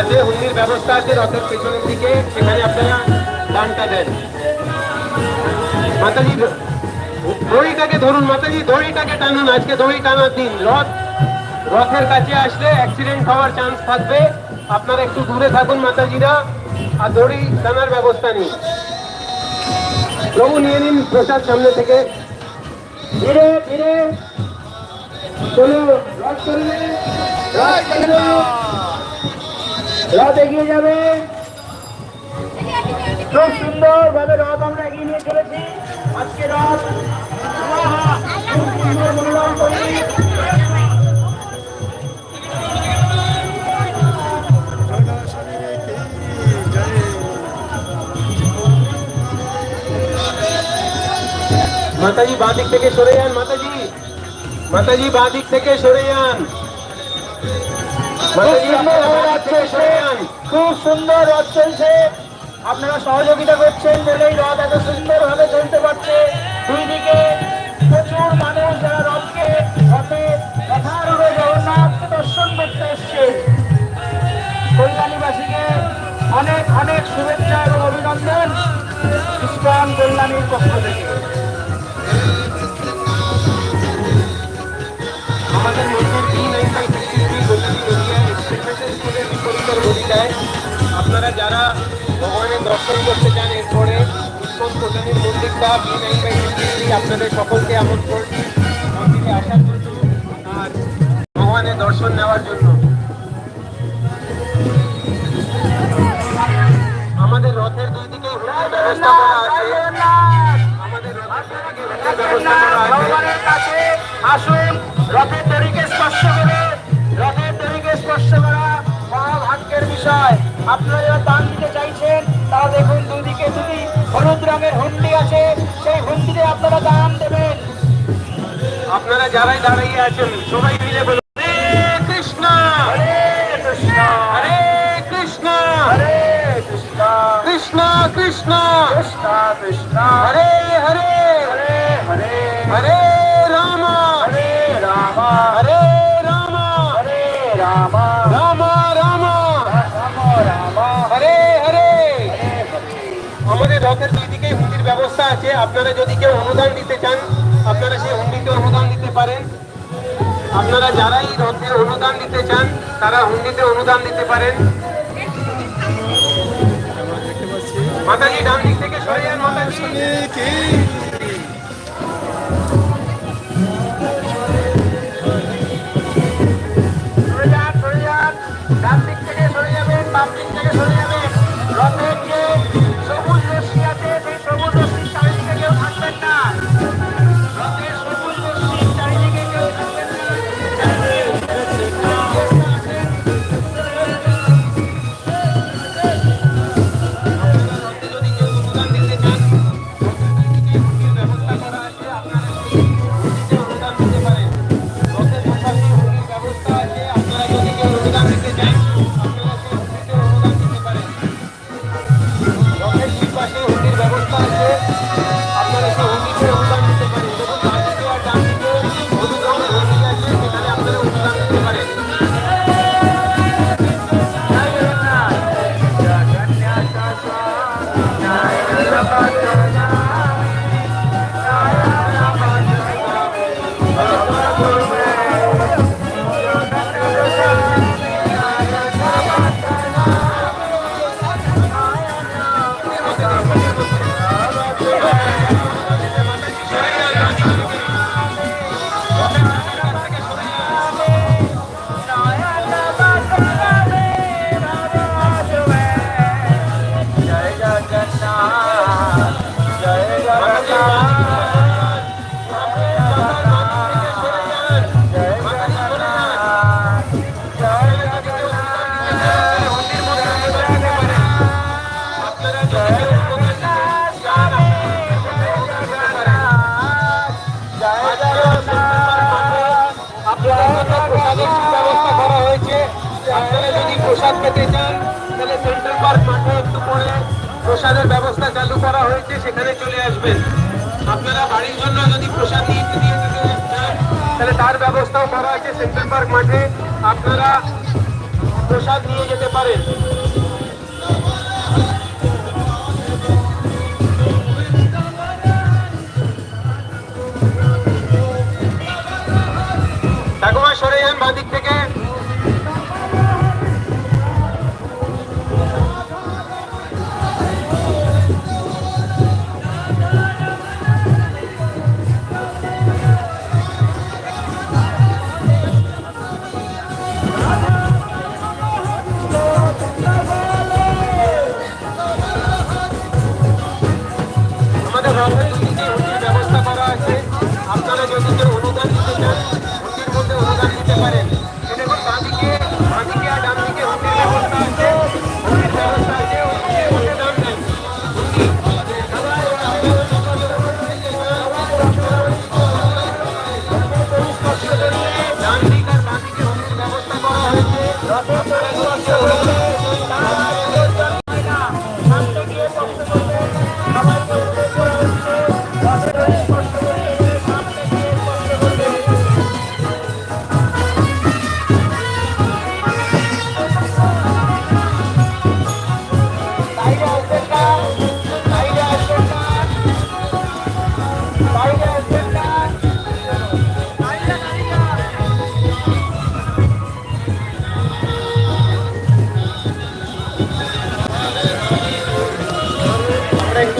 আছে, হুন্ডির ব্যবস্থা আছে, রথের পেছনের দিকে, সেখানে আপনারা দানটা দেন। মাতাজি দড়িটাকে ধরুন মাতাজি, দড়িটাকে টানুন, আজকে দড়ি টানার দিন। রথ, রথের কাছে আসলে অ্যাক্সিডেন্ট হওয়ার চান্স থাকবে। আপনারা একটু দূরে থাকুন মাতাজিরা, আর দড়ি টানার ব্যবস্থা নিন। প্রভু, নিয়ে নিন প্রসাদ সামনে থেকে। ধীরে ধীরে। চলো রথ চলবে। রথ চলবে। রথ এগিয়ে যাবে। খুব সুন্দর ভাবে রথ আমরা এগিয়ে নিয়ে চলেছি। আজকে রথ। মাতাজি বাঁ দিক থেকে সরে যান, মাতাজি। মাতাজি বাঁ দিক থেকে সরে যান। খুব সুন্দর রথ চলছে আপনারা সহযোগিতা করছেন বলেই রথ এত সুন্দর ভাবে চলতে পারছে দুই দিকে প্রচুর মানুষ যারা রথকে রথে যথারূপে জগন্নাথকে দর্শন করতে এসছে কল্যাণীবাসীকে অনেক অনেক শুভেচ্ছা এবং অভিনন্দন ইস্কন কল্যাণীর পক্ষ থেকে আমাদের মধ্যে গলিটায় আপনারা যারা ভগবানের দর্শন করতে চান, এরপরে উৎসব কল্যাণীর মন্দিরটা বি নাইন আপনাদের সকলকে আমন্ত্রণ। মন্দিরে আসার জন্য আর ভগবানের দর্শন নেওয়ার জন্য। আমাদের রথের দুই দিকে ব্যবস্থা করা আছে। আমাদের রথের দিকে ব্যবস্থা করা আছে। আসুন, রথের দড়িকে স্পর্শ করে। বিষয়। আপনারা যারা দান দিতে চাইছেন তারা দেখুন দুদিকে দুটি হলুদ রঙের হুন্ডি আছে। সেই হুন্ডিতে আপনারা দান দেবেন। আপনারা যারাই দাঁড়িয়ে আছেন সবাই মিলে বলুন কৃষ্ণ! হরে কৃষ্ণ! হরে কৃষ্ণ! হরে কৃষ্ণ! কৃষ্ণ কৃষ্ণ! কৃষ্ণ কৃষ্ণ! হরে হরে! হরে হরে! হরে রাম! হরে রাম! হরে রথের দুই দিকে হুন্ডির ব্যবস্থা আছে। আপনারা যদি কেউ অনুদান দিতে চান, আপনারা সেই হুন্ডিতে অনুদান দিতে পারেন। আপনারা যারাই রথে অনুদান দিতে চান, তারা হুন্ডিতে অনুদান দিতে পারেন। মাতাজি, ডান দিক থেকে সরে যান, মাতাজি। অনুদান দিতে প্রসাদ পেতে চান, তাহলে সেন্ট্রাল পার্ক মাঠে একটু পরে প্রসাদের ব্যবস্থা চালু করা হয়েছে, সেখানে চলে আসবেন। আপনারা বাড়ির জন্য যদি প্রসাদ নিয়ে দিয়ে দিতে চান, তাহলে তার ব্যবস্থাও করা হয়েছে সেন্ট্রাল পার্ক মাঠে। আপনারা প্রসাদ নিয়ে যেতে পারেন। ঠাকুমা, সরে যান বাঁদিক থেকে।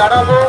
দাঁড়াবো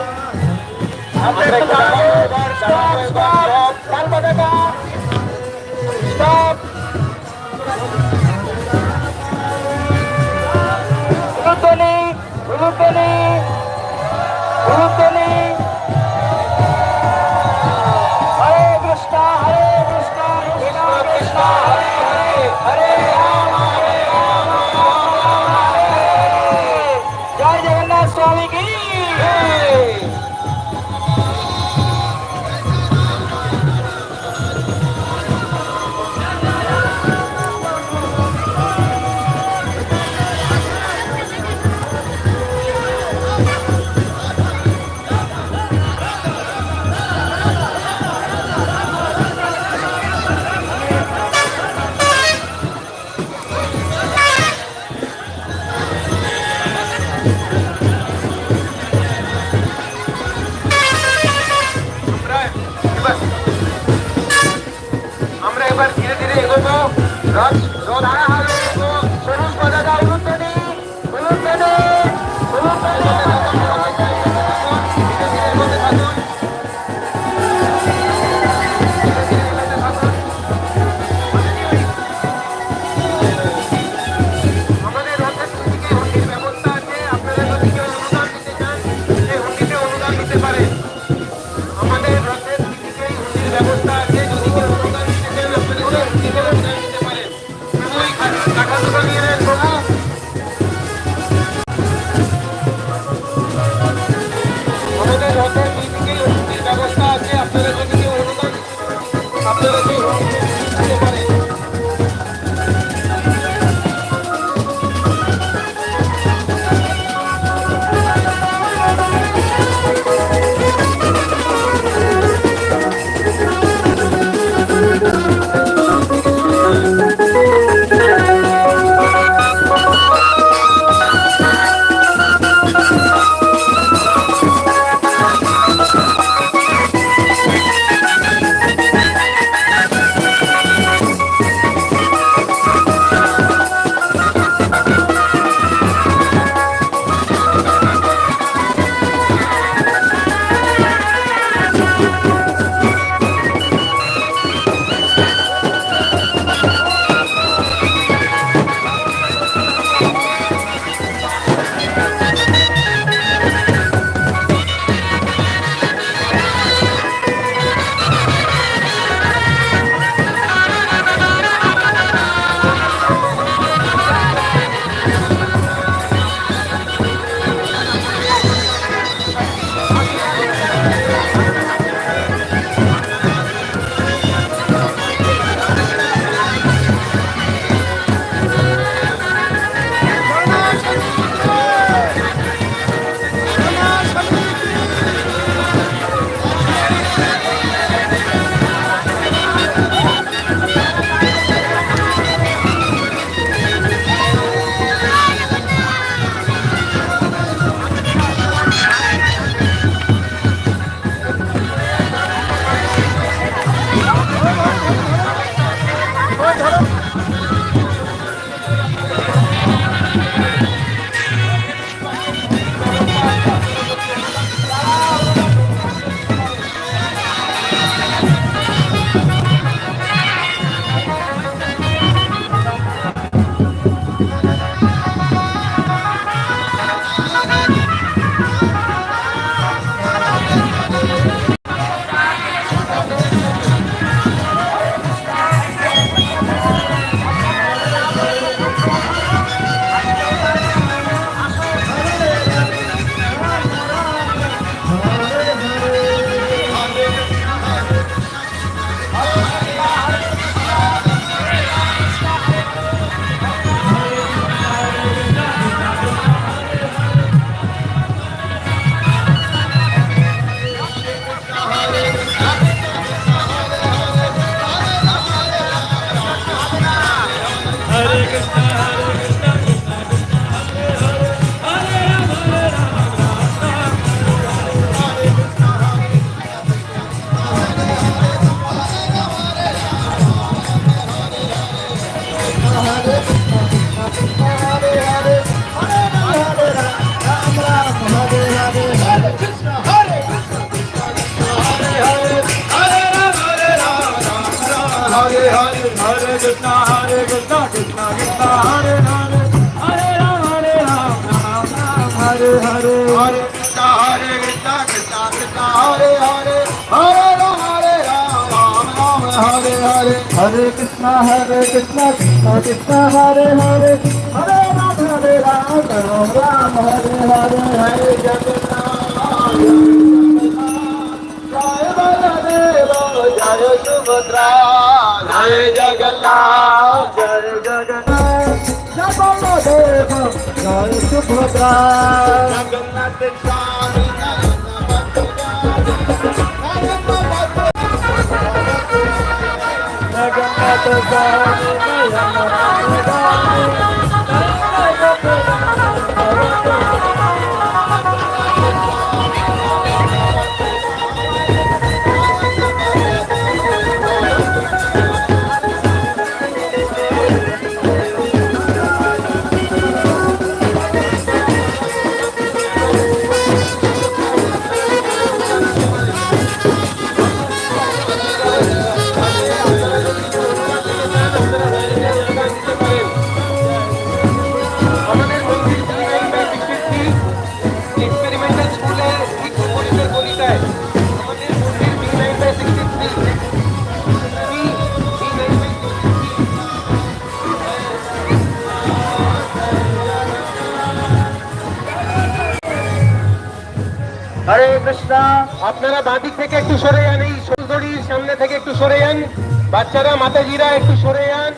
हरे कृष्णा हरे कृष्णा कृष्णा कृष्णा, हरे हरे। हरे राम हरे राम राम राम, हरे हरे हरे जगन्नाथ। जय बलदेव जय सुभद्रा जय जगन्नाथ। जय जगन्नाथ। जय बलदेव जय Subhadra. Jagannath. Thank you. Hare Krishna আপনারা বাঁদিক থেকে একটু সরে যান, এই সুন্দরীর সামনে থেকে একটু সরে যান, বাচ্চারা, মাতাজিরা একটু সরে যান।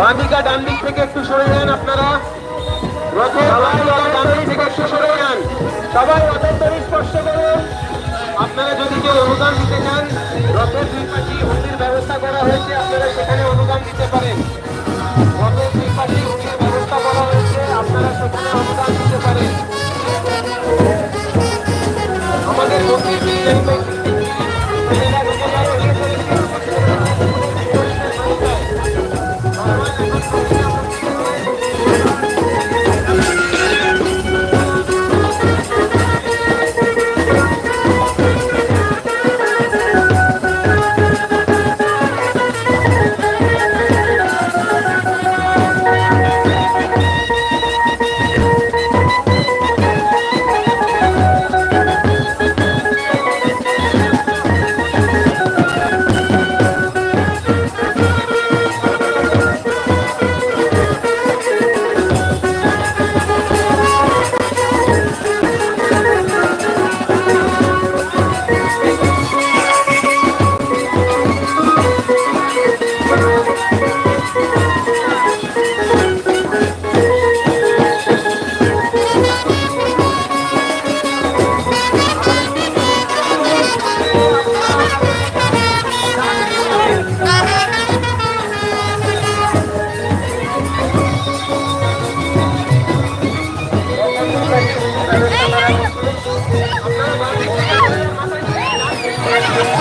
বাঁদিকা ডান দিক থেকে একটু সরে যান আপনারা। ডান দিক থেকে একটু সরে যান। সবাই রথের স্পর্শ করুন। আপনারা যদি কেউ অনুদান দিতে চান, রথের দুই পাশে হুন্ডির ব্যবস্থা করা হয়েছে, আপনারা সেখানে অনুদান দিতে পারেন। রথের দুই পাশে হুন্ডির ব্যবস্থা করা হয়েছে, আপনারা সেখানে অনুদান দিতে পারেন। আমাদের মন্দির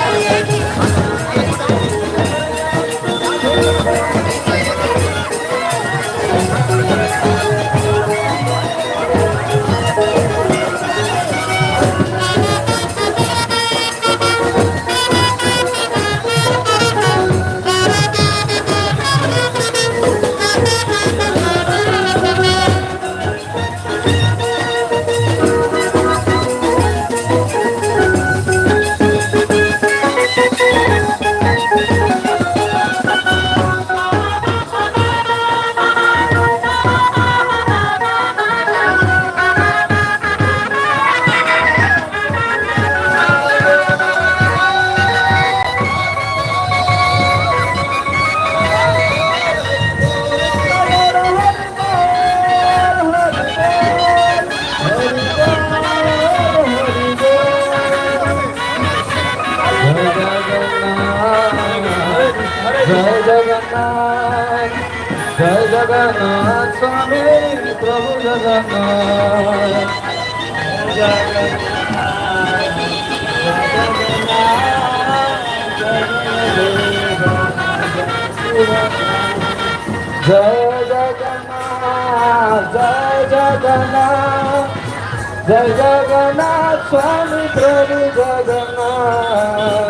Yeah. জয় জগন্নাথ জয় জগন্নাথ জয় জগন্নাথ স্বামী প্রভু জগন্নাথ